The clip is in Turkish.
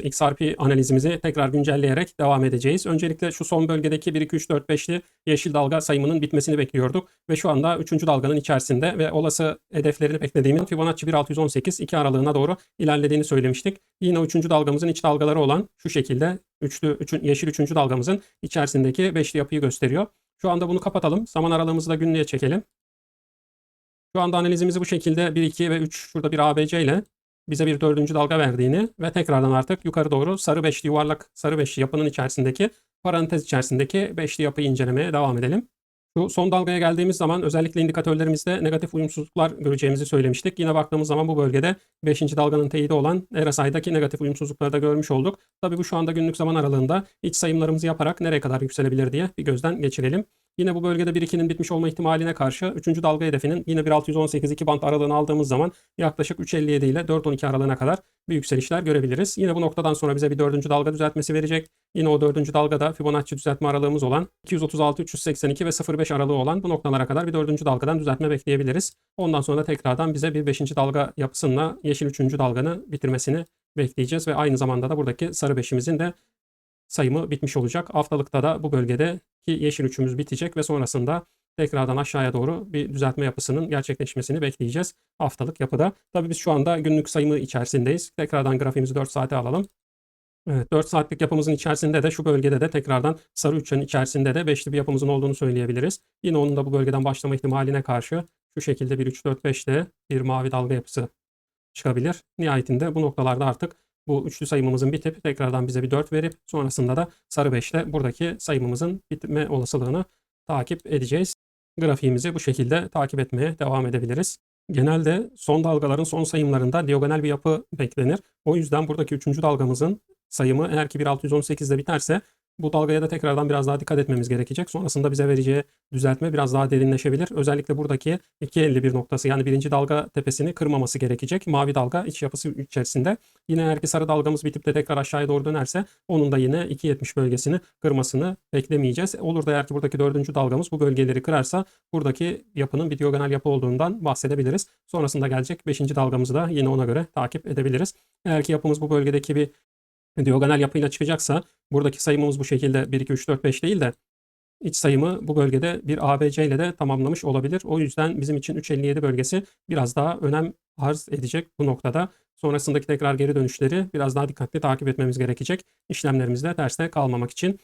XRP analizimizi tekrar güncelleyerek devam edeceğiz. Öncelikle şu son bölgedeki 1, 2, 3, 4, 5'li yeşil dalga sayımının bitmesini bekliyorduk. Ve şu anda 3. dalganın içerisinde ve olası hedeflerini beklediğimin Fibonacci 1618 2 aralığına doğru ilerlediğini söylemiştik. Yine 3. dalgamızın iç dalgaları olan şu şekilde üçlü, üçün, yeşil 3. dalgamızın içerisindeki beşli yapıyı gösteriyor. Şu anda bunu kapatalım. Zaman aralığımızı da günlüğe çekelim. Şu anda analizimizi bu şekilde 1, 2 ve 3 şurada bir ABC ile bize bir dördüncü dalga verdiğini ve tekrardan artık yukarı doğru sarı beşli yuvarlak sarı beşli yapının içerisindeki parantez içerisindeki beşli yapıyı incelemeye devam edelim. Şu son dalgaya geldiğimiz zaman özellikle indikatörlerimizde negatif uyumsuzluklar göreceğimizi söylemiştik. Yine baktığımız zaman bu bölgede 5. dalganın teyidi olan RSI'daki negatif uyumsuzlukları da görmüş olduk. Tabii bu şu anda günlük zaman aralığında iç sayımlarımızı yaparak nereye kadar yükselebilir diye bir gözden geçirelim. Yine bu bölgede 1-2'nin bitmiş olma ihtimaline karşı 3. dalga hedefinin yine 1.618-2 band aralığını aldığımız zaman yaklaşık 3.57 ile 4.12 aralığına kadar bir yükselişler görebiliriz. Yine bu noktadan sonra bize bir 4. dalga düzeltmesi verecek. Yine o 4. dalgada Fibonacci düzeltme aralığımız olan 236, 382 ve 05 aralığı olan bu noktalara kadar bir 4. dalgadan düzeltme bekleyebiliriz. Ondan sonra tekrardan bize bir 5. dalga yapısıyla yeşil 3. dalganı bitirmesini bekleyeceğiz ve aynı zamanda da buradaki sarı 5'imizin de sayımı bitmiş olacak. Haftalıkta da bu bölgede ki yeşil üçümüz bitecek ve sonrasında tekrardan aşağıya doğru bir düzeltme yapısının gerçekleşmesini bekleyeceğiz haftalık yapıda. Tabii biz şu anda günlük sayımı içerisindeyiz. Tekrardan grafiğimizi 4 saate alalım. Evet, 4 saatlik yapımızın içerisinde de şu bölgede de tekrardan sarı üçgenin içerisinde de beşli bir yapımızın olduğunu söyleyebiliriz. Yine onun da bu bölgeden başlama ihtimaline karşı şu şekilde bir 3-4-5'te bir mavi dalga yapısı çıkabilir. Nihayetinde bu noktalarda artık bu üçlü sayımımızın bitip tekrardan bize bir 4 verip sonrasında da sarı 5'te buradaki sayımımızın bitme olasılığını takip edeceğiz. Grafiğimizi bu şekilde takip etmeye devam edebiliriz. Genelde son dalgaların son sayımlarında diagonal bir yapı beklenir. O yüzden buradaki üçüncü dalgamızın sayımı eğer ki 1.618'de biterse bu dalgaya da tekrardan biraz daha dikkat etmemiz gerekecek. Sonrasında bize vereceği düzeltme biraz daha derinleşebilir. Özellikle buradaki 2.51 noktası yani birinci dalga tepesini kırmaması gerekecek. Mavi dalga iç yapısı içerisinde. Yine eğer ki sarı dalgamız bitip de tekrar aşağıya doğru dönerse onun da yine 2.70 bölgesini kırmasını beklemeyeceğiz. Olur da eğer ki buradaki dördüncü dalgamız bu bölgeleri kırarsa buradaki yapının bir diagonal yapı olduğundan bahsedebiliriz. Sonrasında gelecek 5. dalgamızı da yine ona göre takip edebiliriz. Eğer ki yapımız bu bölgedeki bir diagonal yapıyla çıkacaksa buradaki sayımımız bu şekilde 1, 2, 3, 4, 5 değil de iç sayımı bu bölgede bir ABC ile de tamamlamış olabilir. O yüzden bizim için 3.57 bölgesi biraz daha önem arz edecek bu noktada. Sonrasındaki tekrar geri dönüşleri biraz daha dikkatli takip etmemiz gerekecek. İşlemlerimizde terste kalmamak için.